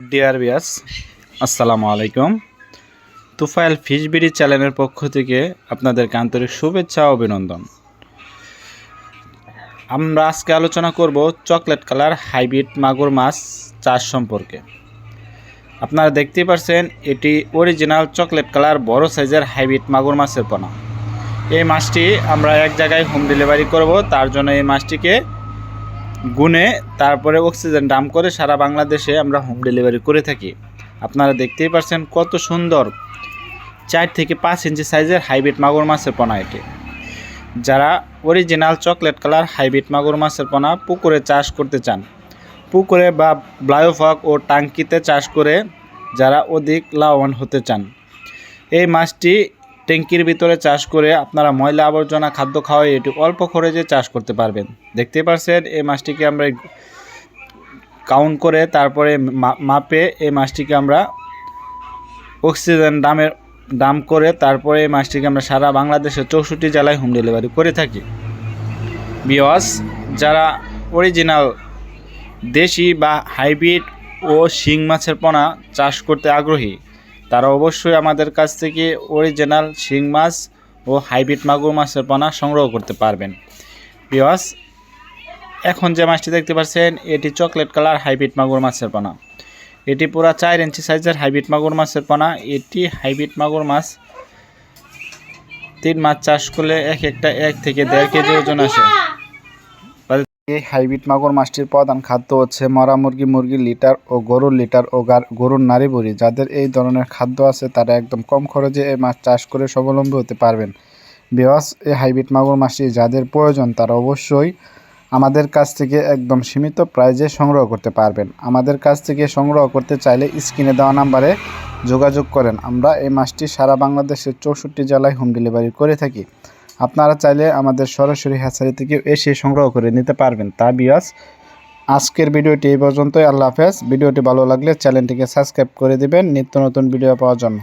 Deer বিয়াস আসসালামু আলাইকুম। তুফাইল ফিশবিড়ি চ্যানেলের পক্ষ থেকে আপনাদেরকে আন্তরিক শুভেচ্ছা অভিনন্দন। আমরা আজকে আলোচনা করব চকলেট কালার হাইব্রিড মাগুর মাছ চাষ সম্পর্কে। আপনারা দেখতেই পাচ্ছেন এটি অরিজিনাল চকলেট কালার, বড় সাইজের হাইব্রিড মাগুর মাছের পোনা। এই মাছটি আমরা এক জায়গায় হোম ডেলিভারি করব, তার জন্য এই মাছটিকে গুনে তারপরে অক্সিজেন ডাম করে সারা বাংলাদেশে আমরা হোম ডেলিভারি করে থাকি। আপনারা দেখতেই পাচ্ছেন কত সুন্দর চার থেকে পাঁচ ইঞ্চি সাইজের হাইব্রিড মাগুর মাছের পোনা এটি। যারা অরিজিনাল চকলেট কালার হাইব্রিড মাগুর মাছের পোনা পুকুরে চাষ করতে চান, পুকুরে বা ব্লায়োফক ও টাঙ্কিতে চাষ করে যারা অধিক লাভবান হতে চান, এই মাছটি ট্যাঙ্কির ভিতরে চাষ করে আপনারা ময়লা আবর্জনা খাদ্য খাওয়াই এটি অল্প খরচে চাষ করতে পারবেন। দেখতে পাচ্ছেন এই মাছটিকে আমরা কাউন্ট করে তারপরে মাপে এই মাছটিকে আমরা অক্সিজেন দামের, দাম করে তারপরে এই মাছটিকে আমরা সারা বাংলাদেশের চৌষট্টি জেলায় হোম ডেলিভারি করে থাকি। বিওয়াস যারা অরিজিনাল দেশি বা হাইব্রিড ও শিং মাছের পোনা চাষ করতে আগ্রহী তারা অবশ্যই আমাদের কাছ থেকে অরিজিনাল শিং মাছ ও হাইব্রিড মাগুর মাছের পোনা সংগ্রহ করতে পারবেন। বিওয়াস এখন যে মাছটি দেখতে পাচ্ছেন, এটি চকলেট কালার হাইব্রিড মাগুর মাছের পোনা। এটি পুরো চার ইঞ্চি সাইজের হাইব্রিড মাগুর মাছের পোনা। এটি হাইব্রিড মাগুর মাছ তিন মাছ চাষ করলে এক একটা এক থেকে দেড় কেজি ওজন আসে। এই হাইব্রিড মাগুর মাছটির প্রধান খাদ্য হচ্ছে মরা মুরগি, মুরগির লিটার ও গরুর লিটার ও গার- গরুর নারী বুড়ি। যাদের এই ধরনের খাদ্য আছে, তারা একদম কম খরচে এই মাছ চাষ করে স্বাবলম্বী হতে পারবেন। বেওয়াস এই হাইব্রিড মাগুর মাছটি যাদের প্রয়োজন, তারা অবশ্যই আমাদের কাছ থেকে একদম সীমিত প্রাইজে সংগ্রহ করতে পারবেন। আমাদের কাছ থেকে সংগ্রহ করতে চাইলে স্ক্রিনে দেওয়া নাম্বারে যোগাযোগ করেন। আমরা এই মাছটি সারা বাংলাদেশের চৌষট্টি জেলায় হোম ডেলিভারি করে থাকি। আপনারা চাইলে আমাদের সরাসরি হ্যাচারি থেকে এসে সংগ্রহ করে নিতে পারবেন। তা বিয়াস, আজকের ভিডিওটি এই পর্যন্তই। আল্লাহ হাফেজ। ভিডিওটি ভালো লাগলে চ্যানেলটিকে সাবস্ক্রাইব করে দিবেন। নিত্য নতুন ভিডিও পাওয়ার জন্য।